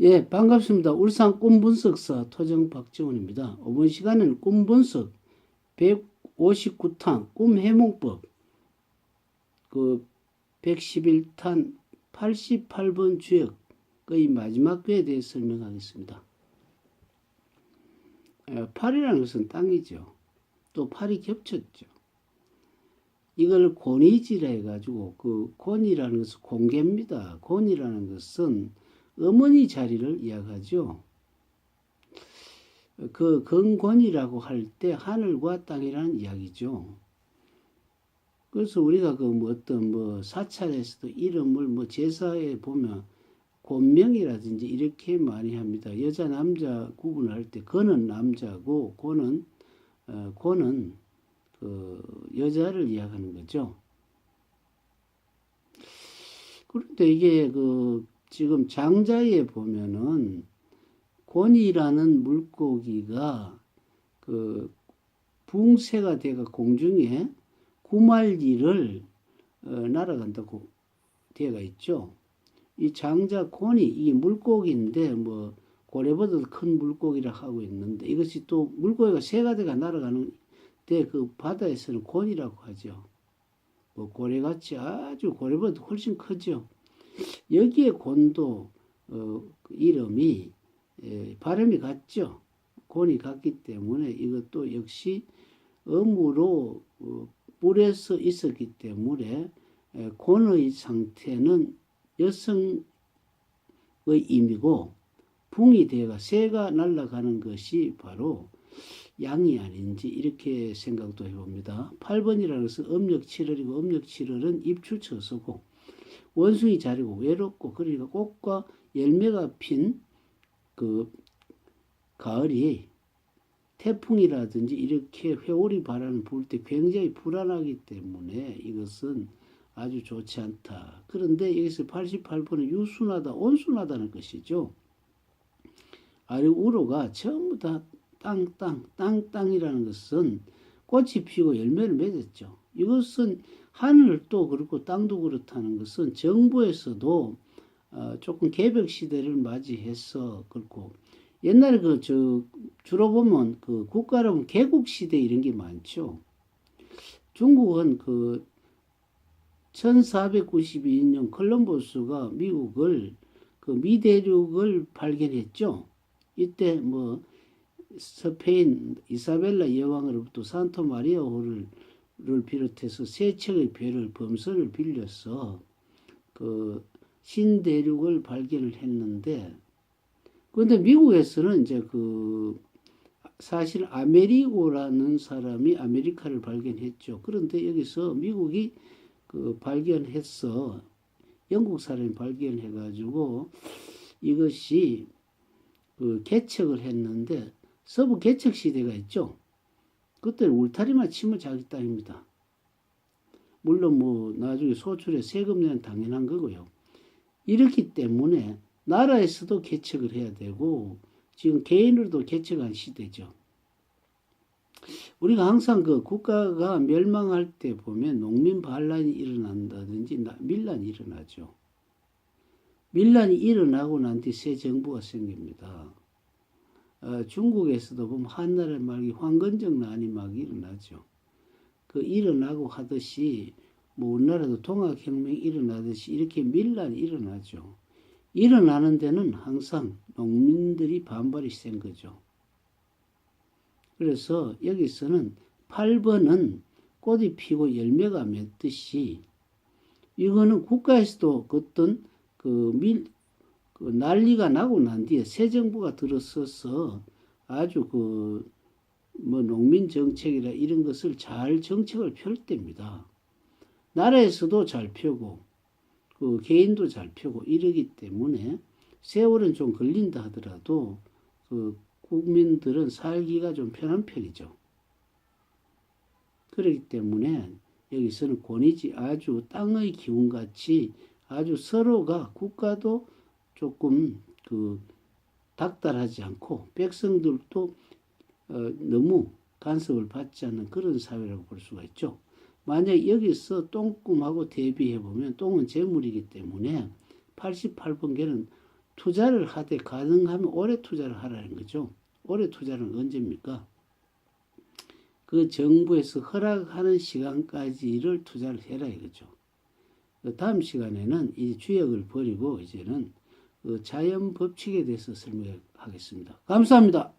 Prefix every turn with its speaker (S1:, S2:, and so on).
S1: 예, 반갑습니다. 울산 꿈분석사 토정 박지원입니다. 이번 시간에는 꿈분석 159탄 꿈해몽법 그 111탄 88번 주역의 마지막 괴에 대해 설명하겠습니다. 예, 팔이라는 것은 땅이죠. 또 팔이 겹쳤죠. 이걸 곤이지라 해가지고 그 곤이라는 것은 공개입니다. 곤이라는 것은 어머니 자리를 이야기하죠. 그 건곤이라고 할 때 하늘과 땅이라는 이야기죠. 그래서 우리가 그 뭐 어떤 뭐 사찰에서도 이름을 뭐 제사에 보면 곤명이라든지 이렇게 많이 합니다. 여자 남자 구분할 때 건은 남자고 고는 어, 고는 그 여자를 이야기하는 거죠. 그런데 이게 그 지금 장자에 보면은 곤이라는 물고기가 그 붕새가 돼가 공중에 구말리를 어, 날아간다고 되어가 있죠. 이 장자 곤이 이게 물고기인데 뭐 고래보다 큰 물고기라 하고 있는데 이것이 또 물고기가 세 가지가 날아가는 데그 바다에서는 곤이라고 하죠. 뭐 고래같이 아주 고래보다 훨씬 크죠. 여기에 곤도 어, 그 이름이 에, 발음이 같죠. 곤이 같기 때문에 이것도 역시 음으로 어, 물에서 있었기 때문에 에, 곤의 상태는 여성의 임이고 붕이 되어가 새가 날아가는 것이 바로 양이 아닌지 이렇게 생각도 해봅니다. 8번이라는 것은 음력 7월이고 음력 7월은 입추처서고 원숭이 자리고 외롭고 그러니까 꽃과 열매가 핀 그 가을이 태풍이라든지 이렇게 회오리 바람을 불때 굉장히 불안하기 때문에 이것은 아주 좋지 않다. 그런데 여기서 88번은 유순하다, 온순하다는 것이죠. 아래 우로가 전부 다 땅, 땅, 땅, 땅이라는 것은 꽃이 피고 열매를 맺었죠. 이것은 하늘도 그렇고 땅도 그렇다는 것은 정부에서도 어, 조금 개벽 시대를 맞이해서 그렇고 옛날에 그 저 주로 보면 그 국가라면 개국 시대 이런 게 많죠. 중국은 그 1492년 콜럼버스가 미국을 그 미대륙을 발견했죠. 이때 뭐 스페인 이사벨라 여왕으로부터 산토 마리아호를 를 비롯해서 세 척의 배를 범선을 빌려서 그 신대륙을 발견을 했는데 그런데 미국에서는 이제 그 사실 아메리고라는 사람이 아메리카를 발견했죠. 그런데 여기서 미국이 그 발견해서 영국 사람이 발견해 가지고 이것이 그 개척을 했는데 서부 개척 시대가 있죠. 그때는 울타리만 치면 자기 땅입니다. 물론 뭐 나중에 소출에 세금 내는 당연한 거고요. 이렇기 때문에 나라에서도 개척을 해야 되고 지금 개인으로도 개척한 시대죠. 우리가 항상 그 국가가 멸망할 때 보면 농민 반란이 일어난다든지 밀란이 일어나죠. 밀란이 일어나고 난 뒤 새 정부가 생깁니다. 어, 중국에서도 보면 한나라 말기 황건적 난임막이 일어나죠. 그 일어나고 하듯이 뭐 우리나라도 동학혁명이 일어나듯이 이렇게 밀란이 일어나죠. 일어나는 데는 항상 농민들이 반발이 센 거죠. 그래서 여기서는 8번은 꽃이 피고 열매가 맺듯이 이거는 국가에서도 어떤 그 밀, 그 난리가 나고 난 뒤에 새 정부가 들어서서 아주 그 뭐 농민 정책이라 이런 것을 잘 정책을 펼 때입니다. 나라에서도 잘 펴고 그 개인도 잘 펴고 이러기 때문에 세월은 좀 걸린다 하더라도 그 국민들은 살기가 좀 편한 편이죠. 그렇기 때문에 여기서는 권위지 아주 땅의 기운같이 아주 서로가 국가도 조금 그 닥달하지 않고 백성들도 어, 너무 간섭을 받지 않는 그런 사회라고 볼 수가 있죠. 만약 여기서 똥꿈하고 대비해 보면 똥은 재물이기 때문에 88번개는 투자를 하되 가능하면 오래 투자를 하라는 거죠. 오래 투자는 언제입니까? 그 정부에서 허락하는 시간까지를 투자를 해라 이거죠. 다음 시간에는 이 주역을 버리고 이제는 그 자연 법칙에 대해서 설명하겠습니다. 감사합니다.